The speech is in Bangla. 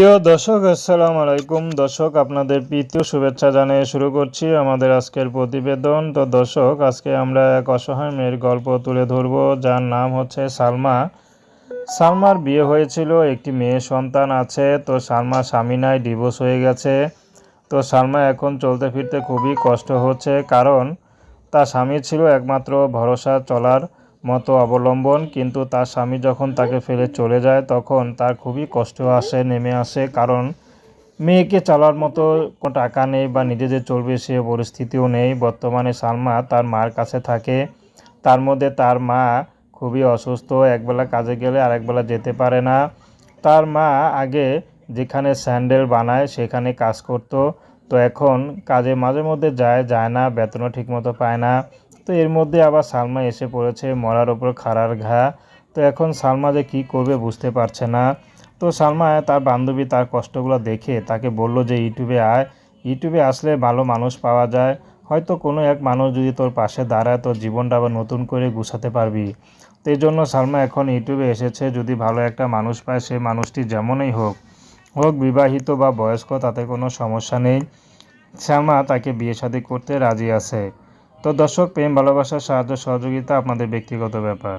প্রিয় দর্শক, আসসালামু আলাইকুম। দর্শক, আপনাদের প্রীতীয় শুভেচ্ছা জানিয়ে শুরু করছি আমাদের আজকের প্রতিবেদন। তো দর্শক, আজকে আমরা এক অসহায় মেয়ের গল্প তুলে ধরব, যার নাম হচ্ছে সালমা। সালমার বিয়ে হয়েছিল, একটি মেয়ে সন্তান আছে, তো সালমা স্বামী নাই ডিভোর্স হয়ে গেছে। তো সালমা এখন চলতে ফিরতে খুবই কষ্ট হচ্ছে, কারণ তার স্বামী ছিল একমাত্র ভরসা চলার। মতো অবলম্বন, কিন্তু তার স্বামী যখন তাকে ফেলে চলে যায়, তখন তার খুবই কষ্ট আসে, নেমে আসে, কারণ মেয়েকে চালার মতো কোনো টাকা নেই বা নিজে যে চলবে সে পরিস্থিতিও নেই। বর্তমানে সালমা তার মার কাছে থাকে। তার মধ্যে তার মা খুবই অসুস্থ, একবেলা কাজে গেলে আরেকবেলা যেতে পারে না। তার মা আগে যেখানে স্যান্ডেল বানায়, সেখানে কাজ করত। তো এখন কাজে মাঝে মধ্যে যায় যায় না, বেতনও ঠিকমতো পায় না। তো এর মধ্যে আবার সালমা এসে পড়েছে, মরার ওপর খাড়ার ঘা। তো এখন সালমা যে কী করবে বুঝতে পারছে না। তো সালমা তার বান্ধবী তার কষ্টগুলো দেখে তাকে বলল যে, ইউটিউবে আয়। ইউটিউবে আসলে ভালো মানুষ পাওয়া যায়। হয়তো কোনো এক মানুষ যদি তোর পাশে দাঁড়ায়, তোর জীবনটা আবার নতুন করে গুছাতে পারবি। তো এই জন্য সালমা এখন ইউটিউবে এসেছে। যদি ভালো একটা মানুষ পায়, সে মানুষটি যেমনই হোক হোক বিবাহিত বা বয়স্ক, তাতে কোনো সমস্যা নেই। শ্যামা তাকে বিয়ে শাদী করতে রাজি আছে। তো দর্শক প্রেম ভালোবাসা সাহায্য সহযোগিতা আপনাদের ব্যক্তিগত ব্যাপার।